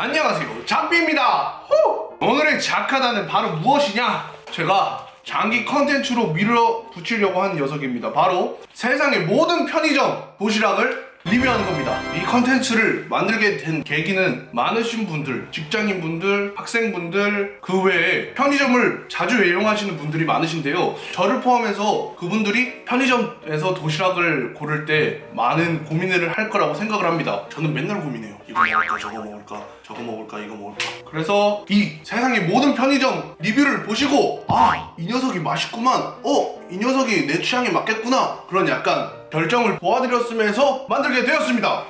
안녕하세요. 장비입니다. 후! 오늘의 작하다는 바로 무엇이냐? 제가 장기 컨텐츠로 밀어붙이려고 하는 녀석입니다. 바로 세상의 모든 편의점 도시락을 리뷰하는 겁니다. 이 컨텐츠를 만들게 된 계기는 많으신 분들 직장인분들 학생분들 그 외에 편의점을 자주 애용하시는 분들이 많으신데요. 저를 포함해서 그분들이 편의점에서 도시락을 고를 때 많은 고민을 할 거라고 생각을 합니다. 저는 맨날 고민해요 이거 먹을까 저거 먹을까 저거 먹을까 이거 먹을까 그래서 이 세상의 모든 편의점 리뷰를 보시고 아 이 녀석이 맛있구만 어 이 녀석이 내 취향에 맞겠구나 그런 약간 결정을 도와드렸으면서 만들게 되었습니다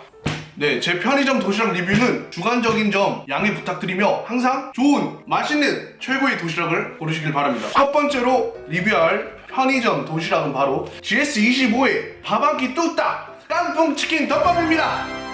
네, 제 편의점 도시락 리뷰는 주관적인 점 양해 부탁드리며 항상 좋은, 맛있는 최고의 도시락을 고르시길 바랍니다. 첫 번째로 리뷰할 편의점 도시락은 바로 GS25의 밥한끼 뚝딱 깐풍 치킨 덮밥입니다.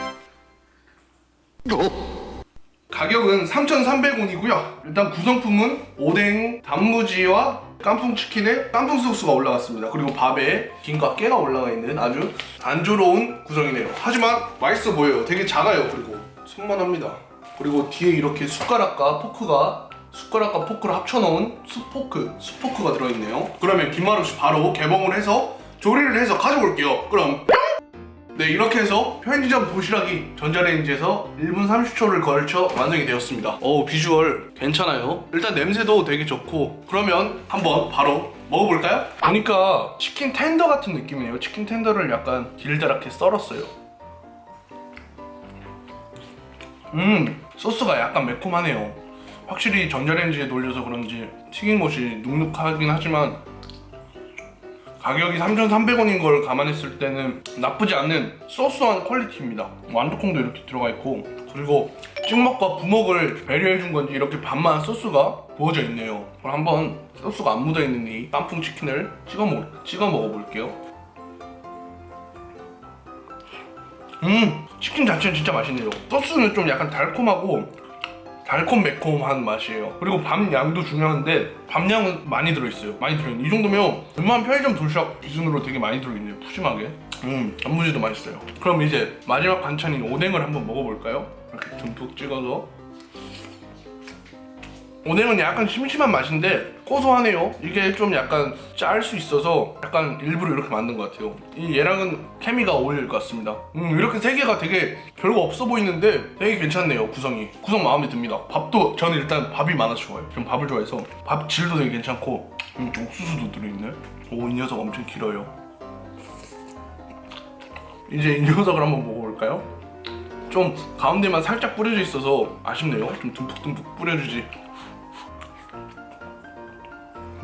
가격은 3,300원이고요. 일단 구성품은 오뎅, 단무지와 깐풍 치킨에 깐풍 소스가 올라갔습니다. 그리고 밥에 김과 깨가 올라가 있는 아주 단조로운 구성이네요. 하지만 맛있어 보여요. 되게 작아요. 그리고 손만합니다. 그리고 뒤에 이렇게 숟가락과 포크가 숟가락과 포크를 합쳐놓은 수포크, 수포크가 들어있네요. 그러면 빈말 없이 바로 개봉을 해서 조리를 해서 가져올게요. 그럼 뿅! 네 이렇게 해서 편의점 도시락이 전자레인지에서 1분 30초를 걸쳐 완성이 되었습니다. 오 비주얼 괜찮아요. 일단 냄새도 되게 좋고 그러면 한번 바로 먹어볼까요? 보니까 치킨 텐더 같은 느낌이에요. 치킨 텐더를 약간 길다랗게 썰었어요. 음 소스가 약간 매콤하네요. 확실히 전자레인지에 돌려서 그런지 튀긴 것이 눅눅하긴 하지만 가격이 3,300원인 걸 감안했을 때는 나쁘지 않는 소스한 퀄리티입니다. 완두콩도 이렇게 들어가 있고 그리고 찍먹과 부먹을 배려해 준 건지 이렇게 반만 소스가 부어져 있네요. 그럼 한번 소스가 안 묻어 있는 이 깐풍 치킨을 찍어 먹 찍어 먹어 볼게요. 음 치킨 자체는 진짜 맛있네요. 소스는 좀 약간 달콤하고 달콤 매콤한 맛이에요. 그리고 밥 양도 중요한데 밥 양은 많이 들어있어요. 많이 들어있는 이 정도면 웬만한 편의점 도시락 기준으로 되게 많이 들어있네요. 푸짐하게. 음, 단무지도 맛있어요. 그럼 이제 마지막 반찬인 오뎅을 한번 먹어볼까요? 이렇게 듬뿍 찍어서. 오뎅은 약간 심심한 맛인데 고소하네요. 이게 좀 약간 짤 수 있어서 약간 일부러 이렇게 만든 것 같아요. 이 얘랑은 케미가 어울릴 것 같습니다. 음 이렇게 세 개가 되게 별거 없어 보이는데 되게 괜찮네요 구성이. 구성 마음에 듭니다. 밥도 저는 일단 밥이 많아 좋아요. 전 밥을 좋아해서 밥 질도 되게 괜찮고 음 옥수수도 들어있네. 오 이 녀석 엄청 길어요. 이제 이 녀석을 한번 먹어볼까요? 좀 가운데만 살짝 뿌려져 있어서 아쉽네요. 좀 듬뿍듬뿍 뿌려주지.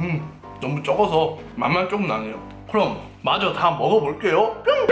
음 너무 적어서 맛만 조금 나네요. 그럼 마저 다 먹어볼게요. 뿅뿅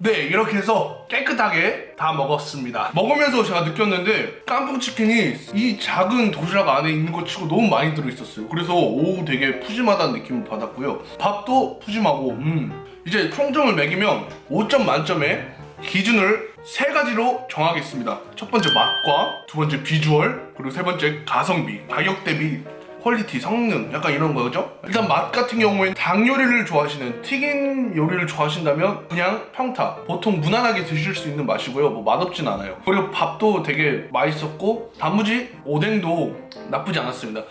네 이렇게 해서 깨끗하게 다 먹었습니다. 먹으면서 제가 느꼈는데 깐풍 치킨이 이 작은 도시락 안에 있는 것 치고 너무 많이 들어있었어요. 그래서 오 되게 푸짐하다는 느낌을 받았고요. 밥도 푸짐하고 음. 이제 총점을 매기면 5점 만점에 기준을 세 가지로 정하겠습니다. 첫 번째 맛과 두 번째 비주얼 그리고 세 번째 가성비 가격 대비 퀄리티 성능 약간 이런 거죠. 일단 맛 같은 경우에는 닭 요리를 좋아하시는 튀긴 요리를 좋아하신다면 그냥 평타 보통 무난하게 드실 수 있는 맛이고요. 뭐 맛없진 않아요. 그리고 밥도 되게 맛있었고 단무지 오뎅도 나쁘지 않았습니다.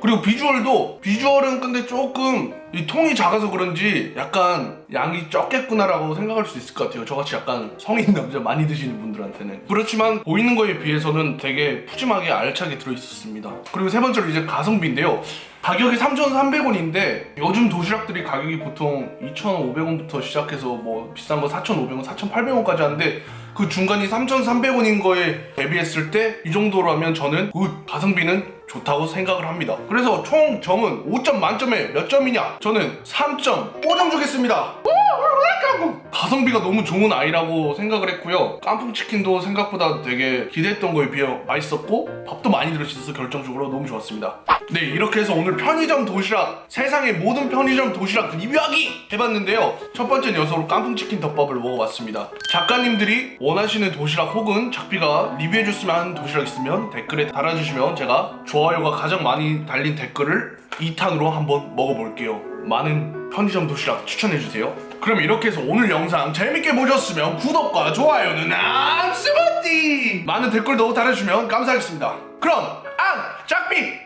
그리고 비주얼도 비주얼은 근데 조금 이 통이 작아서 그런지 약간 양이 적겠구나라고 생각할 수 있을 것 같아요. 저같이 약간 성인 남자 많이 드시는 분들한테는 그렇지만 보이는 거에 비해서는 되게 푸짐하게 알차게 들어있었습니다. 그리고 세 번째로 이제 가성비인데요. 가격이 3,300원인데 요즘 도시락들이 가격이 보통 2,500원부터 시작해서 뭐 비싼 거 4,500원, 4,800원까지 하는데 그 중간이 3,300원인 거에 대비했을 때 이 정도라면 저는 그 가성비는 좋다고 생각을 합니다. 그래서 총 점은 5점 만점에 몇 점이냐? 저는 3.5점 주겠습니다. 가성비가 너무 좋은 아이라고 생각을 했고요. 깐풍 치킨도 생각보다 되게 기대했던 거에 비해 맛있었고 밥도 많이 들어있어서 결정적으로 너무 좋았습니다. 네 이렇게 해서 오늘 편의점 도시락 세상의 모든 편의점 도시락 리뷰하기 해봤는데요. 첫 번째 녀석으로 깐풍 치킨 덮밥을 먹어봤습니다. 작가님들이 원하시는 도시락 혹은 작비가 리뷰해줬으면 하는 도시락 있으면 댓글에 달아주시면 제가 좋아요가 가장 많이 달린 댓글을 2탄으로 한번 먹어볼게요. 많은 편의점 도시락 추천해주세요. 그럼 이렇게 해서 오늘 영상 재밌게 보셨으면 구독과 좋아요는 암스버티 많은 댓글도 달아주시면 감사하겠습니다. 그럼 앙! 짝비